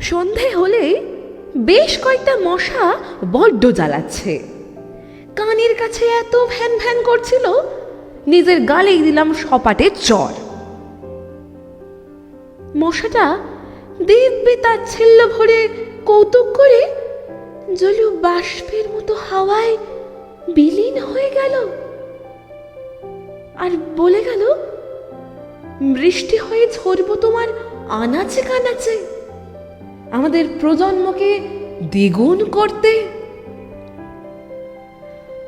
সন্ধে হলে বেশ কয়েকটা মশা বড্ড জ্বালাচ্ছে। কানের কাছে এত ভ্যান ভ্যান করছিল, নিজের গালেই দিলাম সপাটে চর মশাটা দিব্যি তার ছিল্ল ভরে কৌতুক করে জলীয় বাষ্পের মতো হাওয়ায় বিলীন হয়ে গেল। আর বলে গেল, বৃষ্টি হয়ে ঝরবো তোমার আনাচে কানাচে। আমাদের প্রজন্মকে দ্বিগুণ করতে?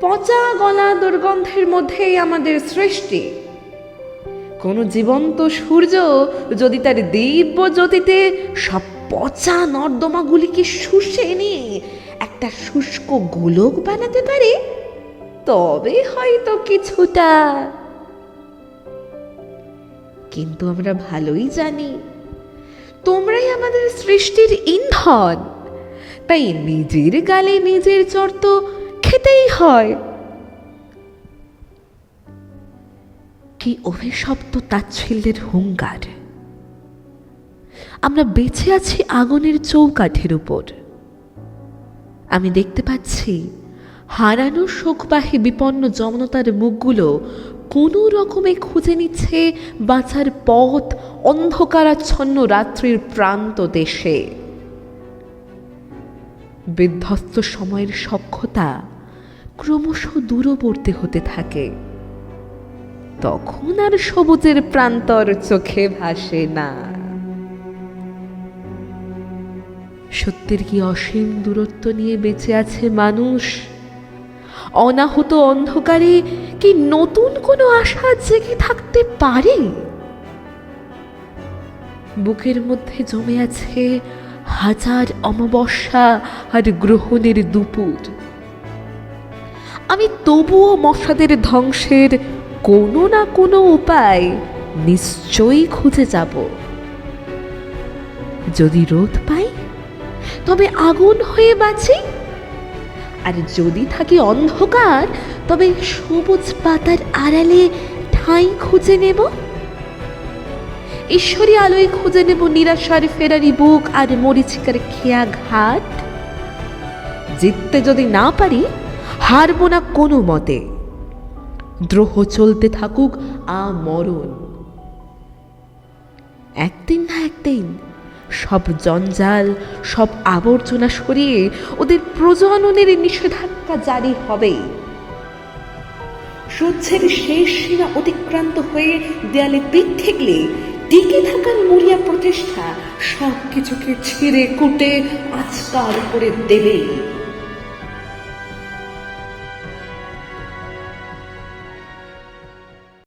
পচা গলা দুর্গন্ধের মধ্যেই আমাদের সৃষ্টি। কোনো জীবন্ত সূর্য যদি তার দিব্য জ্যোতিতে সব পচা নর্দমাগুলিকে শুষে নিয়ে একটা শুষ্ক গোলক বানাতে পারে? তবে হয়তো কিছুটা। কিন্তু আমরা ভালোই জানি তোমরাই আমাদের সৃষ্টির ইন্ধন। তাই নিজের গালে নিজের চর তো খেতেই হয়। কি অভিশপ্ত তাচ্ছিল্যের হুঙ্কার। আমরা বেঁচে আছি আগুনের চৌকাঠের উপর। আমি দেখতে পাচ্ছি হারানো শোকবাহী বিপন্ন যমনতার মুখগুলো কোনো রকমে খুঁজে নিচ্ছে বাঁচার পথ অন্ধকারাচ্ছন্ন রাত্রির প্রান্ত দেশে। বিধ্বস্ত সময়ের সক্ষতা ক্রমশ দূরবর্তী হতে থাকে। তখন আর সবুজের প্রান্তর চোখে ভাসে না। সত্যের কি অসীম দূরত্ব নিয়ে বেঁচে আছে মানুষ? অনাহত অন্ধকারে কি নতুন কোনো আশা জেগে থাকতে পারে? বুকের মধ্যে জমে আছে হাজার অমাবস্যা আর গ্রহণের দুপুর। আমি তবুও মশাদের ধ্বংসের কোনো না কোনো উপায় নিশ্চয়ই খুঁজে যাব। যদি রোদ পাই, তবে আগুন হয়ে বাঁচি? আর যদি থাকি অন্ধকার, তবে সবুজ পাতার আড়ালে ঠাঁই খুঁজে নেব। ঈশ্বরী আলোয় খুঁজে নেব নিরাশার ফেরারি বুক আর মরিচিকার খেয়া ঘাট। জিততে যদি না পারি, হারব না কোনো মতে। দ্রোহ চলতে থাকুক আ মরণ একদিন না একদিন সব জঞ্জাল, সব আবর্জনা সরিয়ে ওদের প্রজননের নিষেধাজ্ঞা জারি হবে। সূর্যের শেষ সীমা অতিক্রান্ত হয়ে দেয়ালে পিঠ ঠেকলে টিকে থাকার মরিয়া প্রতিষ্ঠা সব কিছুকে ছিঁড়ে কুটে আজকাল করে দেবে।